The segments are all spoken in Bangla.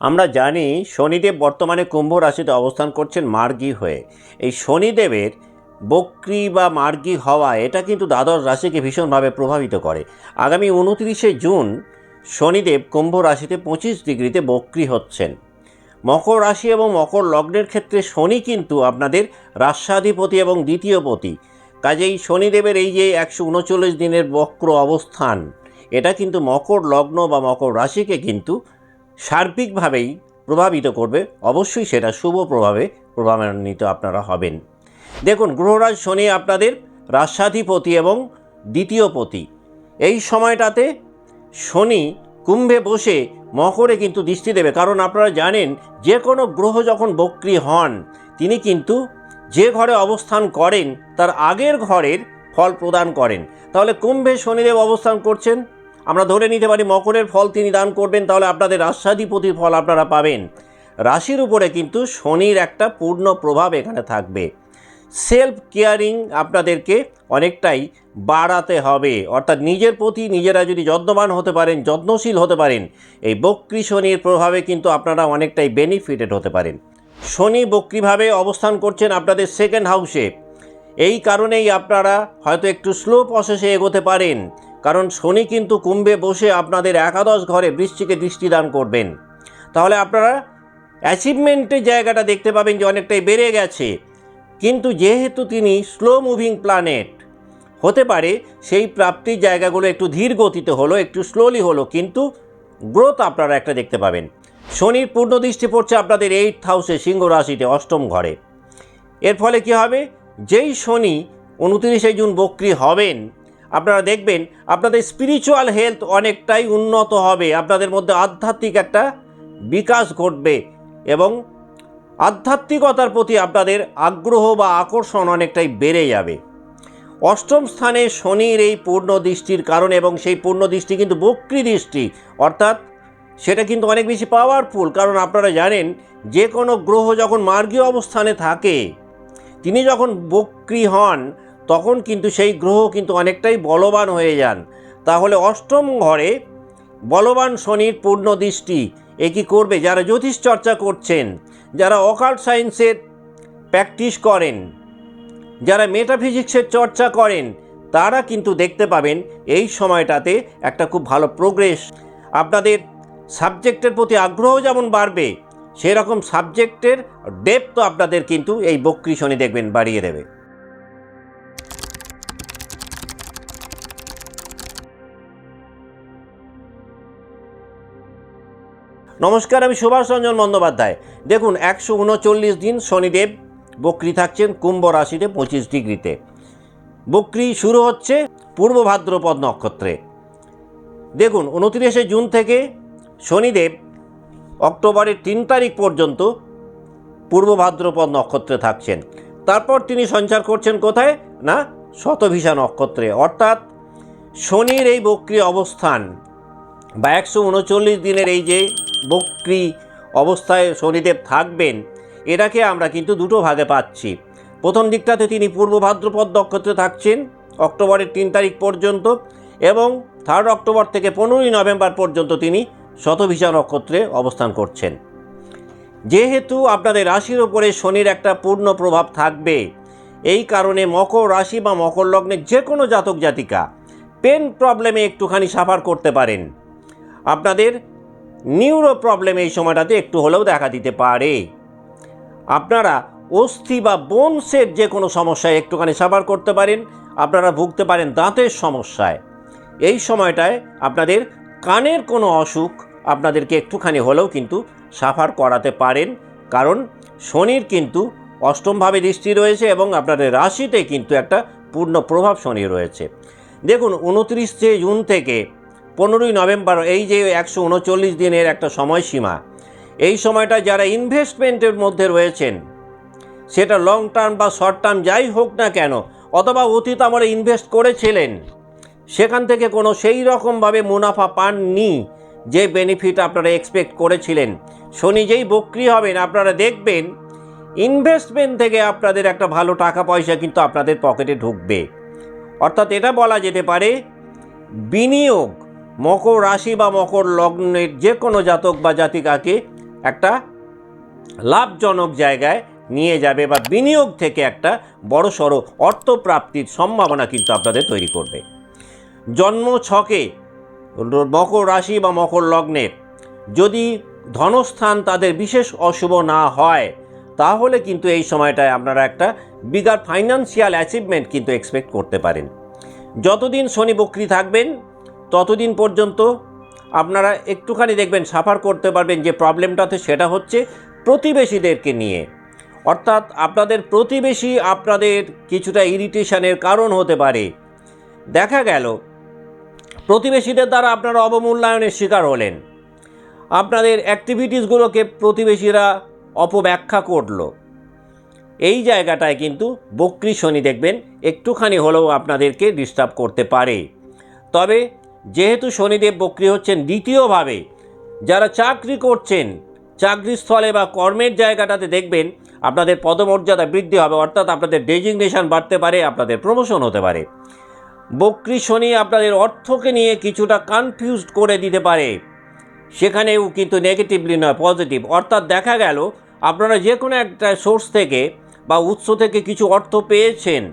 আমরা জানি শনিদেব বর্তমানে কুম্ভ রাশিতে অবস্থান করছেন মার্গী হয়ে। এই শনিদেবের বক্রি বা মার্গী হওয়া, এটা কিন্তু দ্বাদশ রাশিকে ভীষণভাবে প্রভাবিত করে। আগামী উনত্রিশে জুন শনিদেব কুম্ভ রাশিতে পঁচিশ ডিগ্রিতে বক্রি হচ্ছেন। মকর রাশি এবং মকর লগ্নের ক্ষেত্রে শনি কিন্তু আপনাদের রাষ্ট্রাধিপতি এবং দ্বিতীয় পতি। কাজেই শনিদেবের এই যে একশো উনচল্লিশ দিনের বক্র অবস্থান, এটা কিন্তু মকর লগ্ন বা মকর রাশিকে কিন্তু সার্বিকভাবেই প্রভাবিত করবে। অবশ্যই সেটা শুভ প্রভাবে প্রভাবান্বিত আপনারা হবেন। দেখুন, গ্রহরাজ শনি আপনাদের রাষ্ট্রাধিপতি এবং দ্বিতীয় পতি। এই সময়টাতে শনি কুম্ভে বসে মকরে কিন্তু দৃষ্টি দেবে। কারণ আপনারা জানেন, যে কোনো গ্রহ যখন বক্রি হন, তিনি কিন্তু যে ঘরে অবস্থান করেন, তার আগের ঘরের ফল প্রদান করেন। তাহলে কুম্ভে শনিদেব অবস্থান করছেন আমরা ধরে নিতে পারি মকরের ফল তিনি দান করবেন, তাহলে আপনাদের রাষ্ট্রাধিপতির ফল আপনারা পাবেন। রাশির উপরে কিন্তু শনির একটা পূর্ণ প্রভাব এখানে থাকবে। সেলফ কেয়ারিং আপনাদেরকে অনেকটাই বাড়াতে হবে। অর্থাৎ নিজের প্রতি নিজেরা যদি যত্নবান হতে পারেন, যত্নশীল হতে পারেন, এই বক্রি শনির প্রভাবে কিন্তু আপনারা অনেকটাই বেনিফিটেড হতে পারেন। শনি বক্রিভাবে অবস্থান করছেন আপনাদের সেকেন্ড হাউসে এই কারণেই আপনারা হয়তো একটু স্লো প্রসেসে এগোতে পারেন। কারণ শনি কিন্তু কুম্ভে বসে আপনাদের একাদশ ঘরে বৃষ্টিকে দৃষ্টিদান করবেন। তাহলে আপনারা অ্যাচিভমেন্টের জায়গাটা দেখতে পাবেন যে অনেকটাই বেড়ে গেছে। কিন্তু যেহেতু তিনি স্লো মুভিং প্ল্যানেট হতে পারে সেই প্রাপ্তির জায়গাগুলো একটু ধীর গতিতে হলো, একটু স্লোলি হলো, কিন্তু গ্রোথ আপনারা একটা দেখতে পাবেন। শনির পূর্ণ দৃষ্টি পড়ছে আপনাদের এইট হাউসে সিংহ রাশিতে, অষ্টম ঘরে। এর ফলে কি হবে? যেই শনি উনত্রিশে জুন বক্রি হবেন আপনারা দেখবেন আপনাদের স্পিরিচুয়াল হেলথ অনেকটাই উন্নত হবে। আপনাদের মধ্যে আধ্যাত্মিক একটা বিকাশ ঘটবে এবং আধ্যাত্মিকতার প্রতি আপনাদের আগ্রহ বা আকর্ষণ অনেকটাই বেড়ে যাবে। অষ্টম স্থানে শনির এই পূর্ণ দৃষ্টির কারণে এবং সেই পূর্ণ দৃষ্টি কিন্তু বক্রি দৃষ্টি, অর্থাৎ সেটা কিন্তু অনেক বেশি পাওয়ারফুল কারণ আপনারা জানেন যে কোনো গ্রহ যখন মার্গীয় অবস্থানে থাকে, তিনি যখন বক্রি হন তখন কিন্তু সেই গ্রহ কিন্তু অনেকটাই বলবান হয়ে যান। তাহলে অষ্টম ঘরে বলবান শনির পূর্ণ দৃষ্টি, এ কী করবে? যারা জ্যোতিষ চর্চা করছেন, যারা অকাল্ট সায়েন্সের প্র্যাকটিস করেন, যারা মেটাফিজিক্সের চর্চা করেন, তারা কিন্তু দেখতে পাবেন এই সময়টাতে একটা খুব ভালো প্রোগ্রেস আপনাদের সাবজেক্টের প্রতি আগ্রহ যেমন বাড়বে, সেরকম সাবজেক্টের ডেপথ আপনাদের কিন্তু এই বক্রি শনি দেখবেন বাড়িয়ে দেবে। নমস্কার, আমি সুভাষ রঞ্জন বন্দ্যোপাধ্যায়। দেখুন, একশো উনচল্লিশ দিন শনিদেব, বক্রি থাকছেন কুম্ভ রাশিতে পঁচিশ ডিগ্রিতে। বক্রি শুরু হচ্ছে পূর্ব ভাদ্রপদ নক্ষত্রে। দেখুন, উনত্রিশে জুন থেকে শনিদেব অক্টোবরের তিন তারিখ পর্যন্ত পূর্ব ভাদ্রপদ নক্ষত্রে থাকছেন। তারপর তিনি সঞ্চার করছেন কোথায়? না শতভিষা নক্ষত্রে। অর্থাৎ শনির এই বক্রি অবস্থান বা একশো উনচল্লিশ দিনের এই যে বক্রি অবস্থায় শনিদেব থাকবেন। এটাকে আমরা কিন্তু দুটো ভাগে পাচ্ছি। প্রথম দিকটাতে তিনি পূর্ব ভাদ্রপদ নক্ষত্রে থাকছেন, অক্টোবরের তিন তারিখ পর্যন্ত, এবং থার্ড অক্টোবর থেকে পনেরোই নভেম্বর পর্যন্ত তিনি শতভিষা নক্ষত্রে অবস্থান করছেন। যেহেতু আপনাদের রাশির ওপরে শনির একটা পূর্ণ প্রভাব থাকবে, এই কারণে মকর রাশি বা মকর লগ্নের যে কোনো জাতক জাতিকা পেন প্রবলেমে একটুখানি সাফার করতে পারেন। আপনাদের নিউরো প্রবলেম এই সময়টাতে একটু হলেও দেখা দিতে পারে। আপনারা অস্থি বা বোনসের যে কোনো সমস্যায় একটুখানি সাফার করতে পারেন, আপনারা ভুগতে পারেন দাঁতের সমস্যায়। এই সময়টায় আপনাদের কানের কোনো অসুখ আপনাদেরকে একটুখানি হলেও কিন্তু সাফার করাতে পারেন, কারণ শনির কিন্তু অষ্টমভাবে দৃষ্টি রয়েছে এবং আপনাদের রাশিতে কিন্তু একটা পূর্ণ প্রভাব শনি রয়েছে। দেখুন, উনত্রিশে জুন থেকে পনেরোই নভেম্বর, এই যে একশো উনচল্লিশ দিনের একটা সময়সীমা, এই সময়টা যারা ইনভেস্টমেন্টের মধ্যে রয়েছেন, সেটা লং টার্ম বা শর্ট টার্ম যাই হোক না কেন, অথবা অতীত আমরা ইনভেস্ট করেছিলেন, সেখান থেকে কোনো সেই রকমভাবে মুনাফা পাননি, যে বেনিফিট আপনারা এক্সপেক্ট করেছিলেন। শনি যেই বক্রি হবেন, আপনারা দেখবেন ইনভেস্টমেন্ট থেকে আপনাদের একটা ভালো টাকা পয়সা কিন্তু আপনাদের পকেটে ঢুকবে। অর্থাৎ এটা বলা যেতে পারে, বিনিয়োগ মকর রাশি বা মকর লগ্নের যে কোনো জাতক বা জাতিকাকে একটা লাভজনক জায়গায় নিয়ে যাবে বা বিনিয়োগ থেকে একটা বড় সড়ো অর্থপ্রাপ্তির সম্ভাবনা কিন্তু আপনাদের তৈরি করবে। জন্ম ছকে মকর রাশি বা মকর লগ্নের যদি ধনস্থান তাদের বিশেষ অশুভ না হয়, তাহলে কিন্তু এই সময়টায় আপনারা একটা বিগার ফাইন্যান্সিয়াল অ্যাচিভমেন্ট কিন্তু এক্সপেক্ট করতে পারেন। যতদিন শনি বক্রি থাকবেন ততদিন পর্যন্ত আপনারা একটুখানি দেখবেন, সাফার করতে পারবেন যে প্রবলেমটাতে সেটা হচ্ছে প্রতিবেশীদেরকে নিয়ে। অর্থাৎ আপনাদের প্রতিবেশী আপনাদের কিছুটা ইরিটেশনের কারণ হতে পারে। দেখা গেল, প্রতিবেশীদের দ্বারা আপনারা অবমূল্যায়নের শিকার হলেন। আপনাদের অ্যাক্টিভিটিসগুলোকে প্রতিবেশীরা অপব্যাখ্যা করল। এই জায়গাটায় কিন্তু বক্রি শনি দেখবেন একটুখানি হলেও আপনাদেরকে ডিস্টার্ব করতে পারে। তবে যেহেতু শনিদেব বক্রি হচ্ছেন দ্বিতীয়ভাবে, যারা চাকরি করছেন, চাকরিস্থলে বা কর্মের জায়গাটাতে দেখবেন আপনাদের পদমর্যাদা বৃদ্ধি হবে, অর্থাৎ আপনাদের ডেজিগনেশন বাড়তে পারে, আপনাদের প্রমোশন হতে পারে। বক্রি শনি আপনাদের অর্থকে নিয়ে কিছুটা কনফিউজড করে দিতে পারে। সেখানেও কিন্তু নেগেটিভলি নয় পজিটিভ অর্থাৎ দেখা গেল, আপনারা যে কোনো একটা সোর্স থেকে বা উৎস থেকে কিছু অর্থ পেয়েছেন।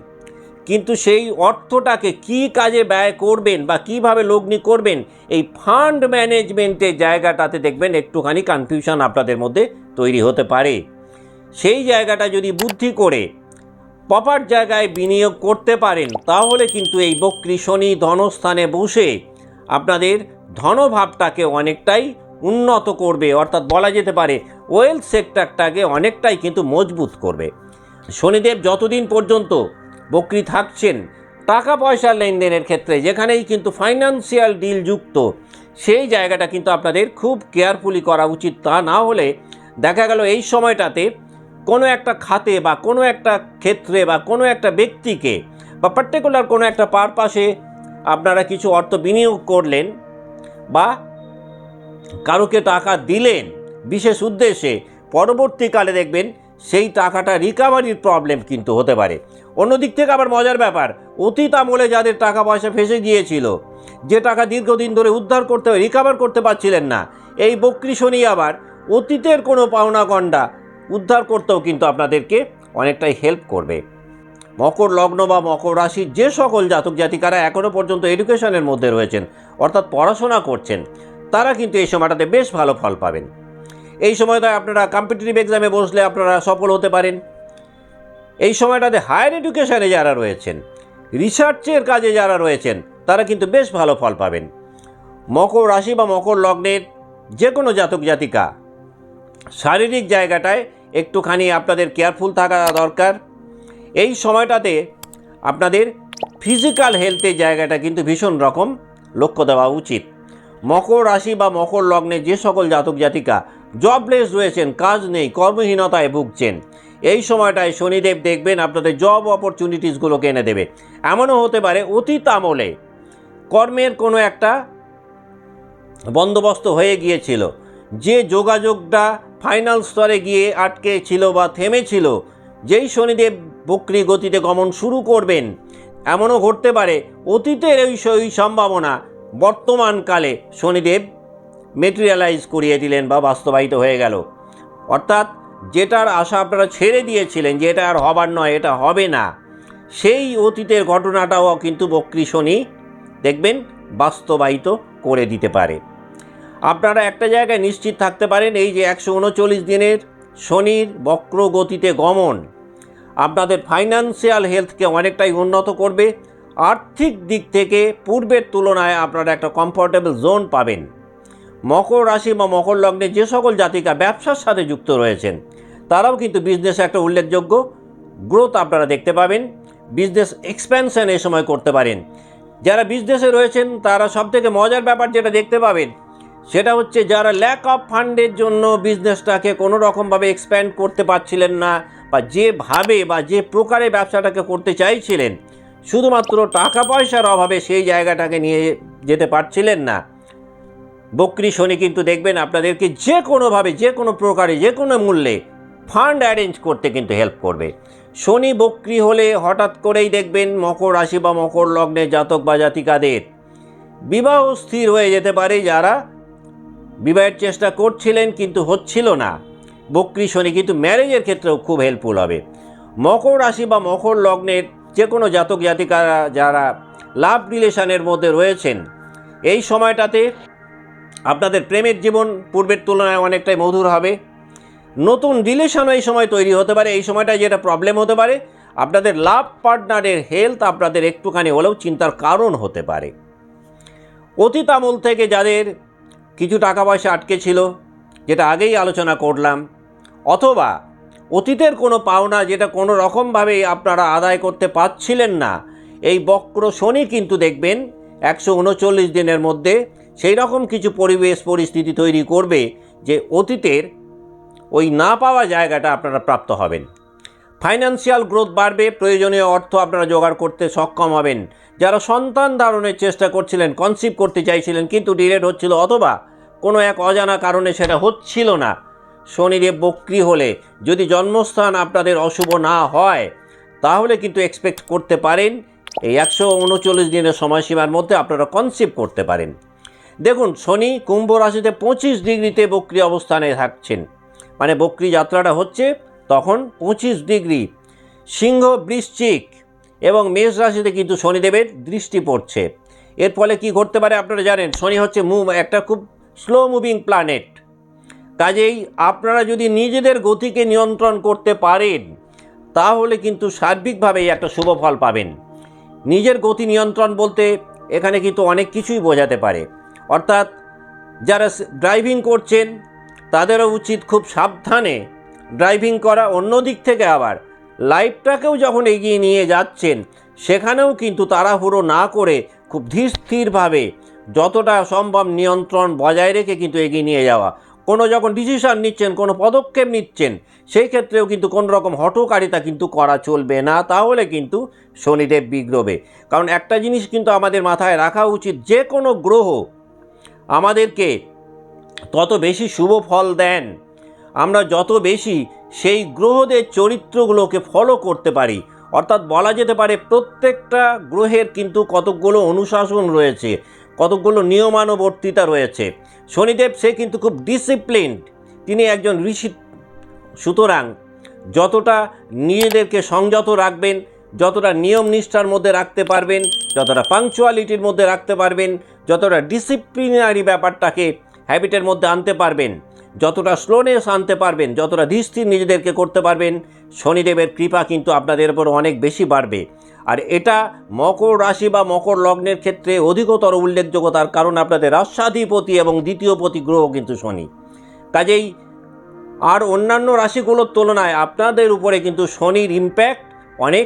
কিন্তু সেই অর্থটাকে কি কাজে ব্যয় করবেন বা কীভাবে লগ্নি করবেন, এই ফান্ড ম্যানেজমেন্টের জায়গাটাতে দেখবেন একটুখানি কনফিউশন আপনাদের মধ্যে তৈরি হতে পারে। সেই জায়গাটা যদি বুদ্ধি করে প্রপার জায়গায় বিনিয়োগ করতে পারেন, তাহলে কিন্তু এই বক্রি শনি ধনস্থানে বসে আপনাদের ধনভাবটাকে অনেকটাই উন্নত করবে, অর্থাৎ বলা যেতে পারে ওয়েলথ সেক্টরটাকে অনেকটাই কিন্তু মজবুত করবে। শনিদেব যতদিন পর্যন্ত বক্রি থাকছেন। টাকা পয়সার লেনদেনের ক্ষেত্রে যেখানেই কিন্তু ফাইন্যান্সিয়াল ডিল যুক্ত, সেই জায়গাটা কিন্তু আপনাদের খুব কেয়ারফুলি করা উচিত। তা না হলে দেখা গেল এই সময়টাতে কোনো একটা খাতে বা কোনো একটা ক্ষেত্রে বা কোনো একটা ব্যক্তিকে বা পার্টিকুলার কোনো একটা পারপাসে আপনারা কিছু অর্থ বিনিয়োগ করলেন বা কারোকে টাকা দিলেন বিশেষ উদ্দেশ্যে, পরবর্তীকালে দেখবেন সেই টাকাটা রিকাভারির প্রবলেম কিন্তু হতে পারে। অন্যদিক থেকে আবার মজার ব্যাপার, অতীত আমলে যাদের টাকা পয়সা ফেসে গিয়েছিল, যে টাকা দীর্ঘদিন ধরে উদ্ধার করতে রিকাভার করতে পারছিলেন না, এই বক্রি শনি আবার অতীতের কোনো পাওনা গণ্ডা উদ্ধার করতেও কিন্তু আপনাদেরকে অনেকটাই হেল্প করবে। মকর লগ্ন বা মকর রাশির যে সকল জাতক জাতিকারা এখনও পর্যন্ত এডুকেশনের মধ্যে রয়েছেন, অর্থাৎ পড়াশোনা করছেন, তারা কিন্তু এই সময়টাতে বেশ ভালো ফল পাবেন। এই সময়টায় আপনারা কম্পিটিটিভ এক্সামে বসলে আপনারা সফল হতে পারেন। এই সময়টাতে হায়ার এডুকেশনে যারা রয়েছেন, রিসার্চের কাজে যারা রয়েছেন, তারা কিন্তু বেশ ভালো ফল পাবেন। মকর রাশি বা মকর লগ্নের যে কোনো জাতক জাতিকা, শারীরিক জায়গাটায় একটুখানি আপনাদের কেয়ারফুল থাকা দরকার। এই সময়টাতে আপনাদের ফিজিক্যাল হেলথের জায়গাটা কিন্তু ভীষণ রকম লক্ষ্য দেওয়া উচিত। মকর রাশি বা মকর লগ্নে যে সকল জাতক জাতিকা জবলেস রয়েছেন, কাজ নেই, কর্মহীনতায় ভুগছেন এই সময়টায় শনিদেব দেখবেন আপনাদের জব অপরচুনিটিসগুলোকে এনে দেবে। এমনও হতে পারে অতীত আমলে কর্মের কোনো একটা বন্দোবস্ত হয়ে গিয়েছিল। যে যোগাযোগটা ফাইনাল স্তরে গিয়ে আটকে ছিল বা থেমেছিল, যেই শনিদেব বক্রি গতিতে গমন শুরু করবেন, এমনও ঘটতে পারে অতীতের ওই ওই সম্ভাবনা বর্তমানকালে শনিদেব মেটেরিয়ালাইজ করিয়ে দিলেন বা বাস্তবায়িত হয়ে গেল। অর্থাৎ যেটার আশা আপনারা ছেড়ে দিয়েছিলেন যে এটা আর হবার নয়, এটা হবে না। সেই অতীতের ঘটনাটাও কিন্তু বক্রি দেখবেন, বাস্তবায়িত করে দিতে পারে। আপনারা একটা জায়গায় নিশ্চিত থাকতে পারেন, এই যে একশো উনচল্লিশ দিনের শনির বক্র গতিতে গমন, আপনাদের ফাইন্যান্সিয়াল হেলথকে অনেকটাই উন্নত করবে। আর্থিক দিক থেকে পূর্বের তুলনায় আপনারা একটা কমফোর্টেবল জোন পাবেন। মকর রাশি বা মকর লগ্নে যে সকল জাতিকা ব্যবসার সাথে যুক্ত রয়েছেন তারাও কিন্তু বিজনেসে একটা উল্লেখযোগ্য গ্রোথ আপনারা দেখতে পাবেন বিজনেস এক্সপ্যানশন এ সময় করতে পারেন। যারা বিজনেসে রয়েছেন, তারা সবথেকে মজার ব্যাপার যেটা দেখতে পাবেন, সেটা হচ্ছে যারা ল্যাক অফ ফান্ডের জন্য বিজনেসটাকে কোনো রকমভাবে এক্সপ্যান্ড করতে পারছিলেন না, বা যেভাবে বা যে প্রকারে ব্যবসাটাকে করতে চাইছিলেন, শুধুমাত্র টাকা পয়সার অভাবে সেই জায়গাটাকে নিয়ে যেতে পারছিলেন না। বকরি শনি কিন্তু দেখবেন আপনাদেরকে যে কোনোভাবে, যে কোনো প্রকারে, যে কোনো মূল্যে ফান্ড অ্যারেঞ্জ করতে কিন্তু হেল্প করবে। শনি বক্রি হলে হঠাৎ করেই দেখবেন মকর রাশি বা মকর লগ্নে জাতক বা জাতিকাদের। বিবাহ স্থির হয়ে যেতে পারে যারা বিবাহের চেষ্টা করছিলেন কিন্তু হচ্ছিল না। বক্রী শনি কিন্তু ম্যারেজের ক্ষেত্রেও খুব হেল্পফুল হবে। মকর রাশি বা মকর লগ্নের যে কোনো জাতক জাতিকারা যারা লাভ রিলেশনের মধ্যে রয়েছেন, এই সময়টাতে আপনাদের প্রেমের জীবন পূর্বের তুলনায় অনেকটাই মধুর হবে। নতুন রিলেশনও এই সময় তৈরি হতে পারে, এই সময়টা যেটা প্রবলেম হতে পারে, আপনাদের লাভ পার্টনারের হেলথ আপনাদের একটুখানি হলেও চিন্তার কারণ হতে পারে। অতীত আমল থেকে যাদের কিছু টাকা পয়সা আটকে ছিল, যেটা আগেই আলোচনা করলাম, অথবা অতীতের কোনো পাওনা যেটা কোনো রকমভাবে আপনারা আদায় করতে পারছিলেন না, এই বক্র শনি কিন্তু দেখবেন একশো উনচল্লিশ দিনের মধ্যে সেই রকম কিছু পরিবেশ, পরিস্থিতি তৈরি করবে যে অতীতের ওই না পাওয়া জায়গাটা আপনারা প্রাপ্ত হবেন। ফাইন্যান্সিয়াল গ্রোথ বাড়বে, প্রয়োজনীয় অর্থ আপনারা জোগাড় করতে সক্ষম হবেন। যারা সন্তান ধারণের চেষ্টা করছিলেন কনসিভ করতে চাইছিলেন, কিন্তু ডিলেট হচ্ছিল অথবা কোনো এক অজানা কারণে সেটা হচ্ছিল না। শনিদেব বক্রি হলে যদি জন্মস্থান আপনাদের অশুভ না হয়, তাহলে কিন্তু এক্সপেক্ট করতে পারেন, এই একশো উনচল্লিশ দিনের সময়সীমার মধ্যে আপনারা কনসিভ করতে পারেন। দেখুন, শনি কুম্ভ রাশিতে পঁচিশ ডিগ্রিতে বক্রি অবস্থানে থাকছেন। মানে বক্রি যাত্রাটা হচ্ছে তখন পঁচিশ ডিগ্রি সিংহ বৃশ্চিক এবং মেষ রাশিতে কিন্তু শনিদেবের দৃষ্টি পড়ছে। এর ফলে কি ঘটতে পারে আপনারা জানেন, শনি হচ্ছে মুভ একটা খুব স্লো মুভিং প্ল্যানেট কাজেই আপনারা যদি নিজেদের গতিকে নিয়ন্ত্রণ করতে পারেন, তাহলে কিন্তু সার্বিকভাবেই একটা শুভ ফল পাবেন। নিজের গতি নিয়ন্ত্রণ বলতে এখানে কিন্তু অনেক কিছুই বোঝাতে পারে। অর্থাৎ যারা ড্রাইভিং করছেন তাদেরও উচিত খুব সাবধানে ড্রাইভিং করা। অন্য দিক থেকে আবার লাইফটাকেও যখন এগিয়ে নিয়ে যাচ্ছেন, সেখানেও কিন্তু তাড়াহুড়ো না করে খুব ধীর স্থিরভাবে যতটা সম্ভব নিয়ন্ত্রণ বজায় রেখে কিন্তু এগিয়ে নিয়ে যাওয়া। কোনো যখন ডিসিশন নিচ্ছেন, কোনো পদক্ষেপ নিচ্ছেন, সেই ক্ষেত্রেও কিন্তু কোনো রকম হটকারিতা কিন্তু করা চলবে না। তাহলে কিন্তু শনিদেব বিগ্রবে কারণ একটা জিনিস কিন্তু আমাদের মাথায় রাখা উচিত, যে কোনো গ্রহ আমাদেরকে তত বেশি শুভ ফল দেন। আমরা যত বেশি সেই গ্রহদের চরিত্রগুলোকে ফলো করতে পারি, অর্থাৎ বলা যেতে পারে প্রত্যেকটা গ্রহের কিন্তু কতকগুলো অনুশাসন রয়েছে, কতকগুলো নিয়মানুবর্তিতা রয়েছে। শনিদেব সে কিন্তু খুব ডিসিপ্লিনড তিনি একজন ঋষি। সুতরাং যতটা নিজেদেরকে সংযত রাখবেন, যতটা নিয়ম নিষ্ঠার মধ্যে রাখতে পারবেন, যতটা পাংচুয়ালিটির মধ্যে রাখতে পারবেন, যতটা ডিসিপ্লিনারি ব্যাপারটাকে হ্যাবিটের মধ্যে আনতে পারবেন। যতটা স্লোনেস আনতে পারবেন, যতটা ধীস্থির নিজেদেরকে করতে পারবেন, শনিদেবের কৃপা কিন্তু আপনাদের উপর অনেক বেশি বাড়বে। আর এটা মকর রাশি বা মকর লগ্নের ক্ষেত্রে অধিকতর উল্লেখযোগ্য তার কারণ আপনাদের রাষ্ট্রাধিপতি এবং দ্বিতীয় পতি গ্রহ কিন্তু শনি। কাজেই আর অন্যান্য রাশিগুলোর তুলনায় আপনাদের উপরে কিন্তু শনির ইম্প্যাক্ট অনেক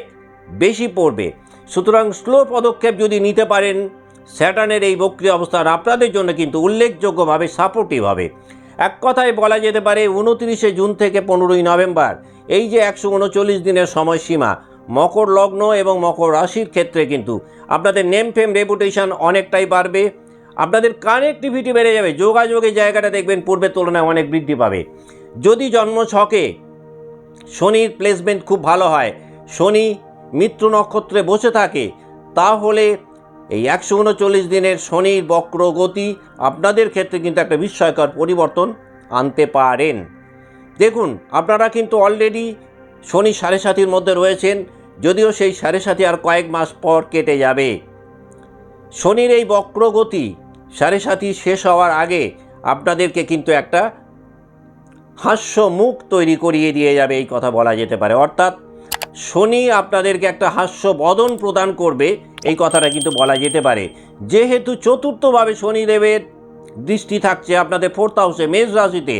বেশি পড়বে। সুতরাং স্লো পদক্ষেপ যদি নিতে পারেন স্যাটার্নের এই বক্রিয় অবস্থান আপনাদের জন্য কিন্তু উল্লেখযোগ্যভাবে সাপোর্টিভ হবে। এক কথায় বলা যেতে পারে, উনত্রিশে জুন থেকে পনেরোই নভেম্বর, এই যে একশো উনচল্লিশ দিনের সময়সীমা, মকর লগ্ন এবং মকর রাশির ক্ষেত্রে কিন্তু আপনাদের নেম ফেম রেপুটেশন অনেকটাই বাড়বে। আপনাদের কানেক্টিভিটি বেড়ে যাবে, যোগাযোগের জায়গাটা দেখবেন পূর্বের তুলনায় অনেক বৃদ্ধি পাবে। যদি জন্ম ছকে শনির প্লেসমেন্ট খুব ভালো হয়, শনি মিত্র নক্ষত্রে বসে থাকে, তাহলে এই একশো উনচল্লিশ দিনের শনির বক্রগতি আপনাদের ক্ষেত্রে কিন্তু একটা বিস্ময়কর পরিবর্তন আনতে পারেন। দেখুন, আপনারা কিন্তু অলরেডি শনি সাড়ে সাতির মধ্যে রয়েছেন, যদিও সেই সাড়ে সাতি আর কয়েক মাস পর কেটে যাবে। শনির এই বক্রগতি সাড়ে সাতি শেষ হওয়ার আগে আপনাদেরকে কিন্তু একটা হাস্য মুখ তৈরি করিয়ে দিয়ে যাবে, এই কথা বলা যেতে পারে। অর্থাৎ শনি আপনাদেরকে একটা হাস্য বদন প্রদান করবে, এই কথাটা কিন্তু বলা যেতে পারে। যেহেতু চতুর্থভাবে শনিদেবের দৃষ্টি থাকছে আপনাদের ফোর্থ হাউসে মেষ রাশিতে,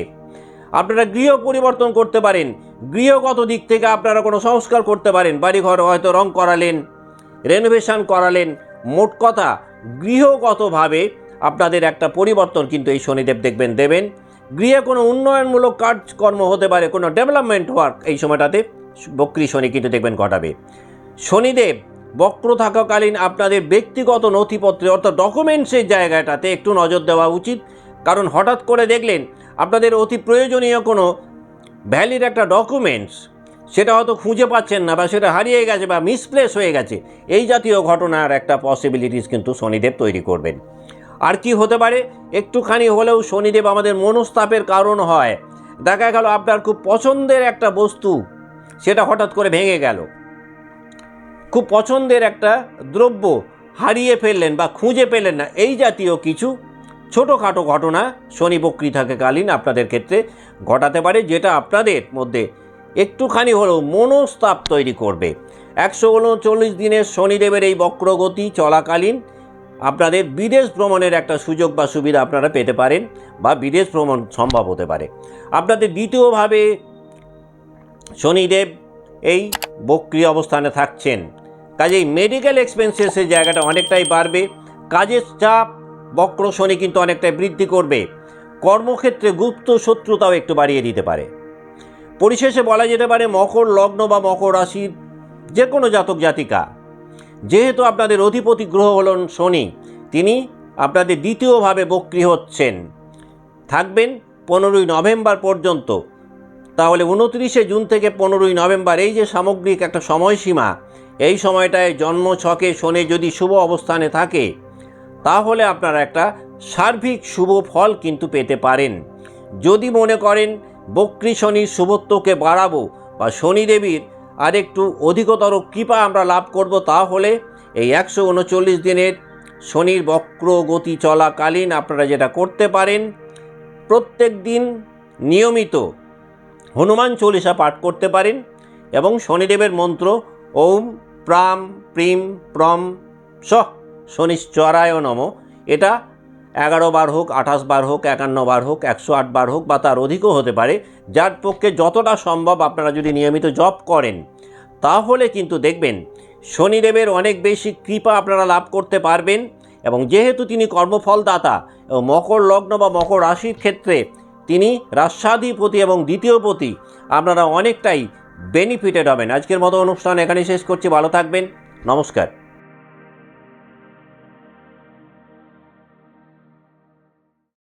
আপনারা গৃহ পরিবর্তন করতে পারেন। গৃহগত দিক থেকে আপনারা কোনো সংস্কার করতে পারেন। বাড়িঘর হয়তো রং করালেন রেনোভেশন করালেন, মোট কথা গৃহগতভাবে আপনাদের একটা পরিবর্তন কিন্তু এই শনিদেব দেখবেন, দেবেন। গৃহে কোনো উন্নয়নমূলক কাজকর্ম হতে পারে, কোনো ডেভেলপমেন্ট ওয়ার্ক এই সময়টাতে। বক্রী শনি কিন্তু দেখবেন ঘটাবে। শনিদেব বক্র থাকাকালীন আপনাদের ব্যক্তিগত নথিপত্রে অর্থাৎ ডকুমেন্টসের জায়গাটাতে একটু নজর দেওয়া উচিত। কারণ হঠাৎ করে দেখলেন আপনাদের অতি প্রয়োজনীয় কোনো ভ্যালিড একটা ডকুমেন্টস সেটা হয়তো খুঁজে পাচ্ছেন না বা সেটা হারিয়ে গেছে বা মিসপ্লেস হয়ে গেছে। এই জাতীয় ঘটনার একটা পসিবিলিটিস কিন্তু শনিদেব তৈরি করবেন। আর কি হতে পারে? একটুখানি হলেও শনিদেব আমাদের মনস্তাপের কারণ হয়। দেখা গেল আপনার খুব পছন্দের একটা বস্তু সেটা হঠাৎ করে ভেঙে গেল। খুব পছন্দের একটা দ্রব্য হারিয়ে ফেললেন বা খুঁজে পেলেন না। এই জাতীয় কিছু ছোটোখাটো ঘটনা শনি বক্রি থাকাকালীন আপনাদের ক্ষেত্রে ঘটাতে পারে, যেটা আপনাদের মধ্যে একটুখানি হলেও মনস্তাপ তৈরি করবে। একশো উনচল্লিশ দিনের শনিদেবের এই বক্রগতি চলাকালীন আপনাদের বিদেশ ভ্রমণের একটা সুযোগ বা সুবিধা আপনারা পেতে পারেন বা বিদেশ ভ্রমণ সম্ভব হতে পারে। আপনাদের দ্বিতীয়ভাবে শনিদেব এই বক্রি অবস্থানে থাকছেন। কাজেই মেডিকেল এক্সপেন্সেসের জায়গাটা অনেকটাই বাড়বে। কাজের চাপ, বক্র শনি কিন্তু অনেকটাই বৃদ্ধি করবে। কর্মক্ষেত্রে গুপ্ত শত্রুতাও একটু বাড়িয়ে দিতে পারে। পরিশেষে বলা যেতে পারে মকর লগ্ন বা মকর রাশির যে কোনো জাতক জাতিকা। যেহেতু আপনাদের অধিপতি গ্রহ হলেন শনি, তিনি আপনাদের দ্বিতীয়ভাবে বক্রি হচ্ছেন। থাকবেন পনেরোই নভেম্বর পর্যন্ত। তাহলে উনত্রিশে জুন থেকে পনেরোই নভেম্বর, এই যে সামগ্রিক একটা সময়সীমা, এই সময়টায় জন্ম ছকে শনি যদি শুভ অবস্থানে থাকে, তাহলে আপনারা একটা সার্বিক শুভ ফল কিন্তু পেতে পারেন। যদি মনে করেন বক্রী শনির শুভত্বকে বাড়াবো বা শনিদেবীর আর একটু অধিকতর কৃপা আমরা লাভ করব, তাহলে এই একশো উনচল্লিশ দিনের শনির বক্র গতি চলাকালীন আপনারা যেটা করতে পারেন, প্রত্যেক দিন নিয়মিত হনুমান চল্লিশা পাঠ করতে পারেন এবং শনিদেবের মন্ত্র ওম, প্রাম, প্রিম, প্রম স শনিশ্চরায় নম। এটা এগারো বার হোক, আঠাশ বার হোক, একান্ন বার হোক, একশো আট বার হোক বা তার অধিকও হতে পারে। যার পক্ষে যতটা সম্ভব আপনারা যদি নিয়মিত জপ করেন, তাহলে কিন্তু দেখবেন শনিদেবের অনেক বেশি কৃপা আপনারা লাভ করতে পারবেন এবং যেহেতু তিনি কর্মফলদাতা, মকর লগ্ন বা মকর রাশির ক্ষেত্রে তিনি রাষ্ট্রাধিপতি এবং দ্বিতীয় দ্বিতীয়পতি আপনারা অনেকটাই বেনিফিটেড হবেন। আজকের মতো অনুষ্ঠান এখানে শেষ করছি। ভালো থাকবেন। নমস্কার।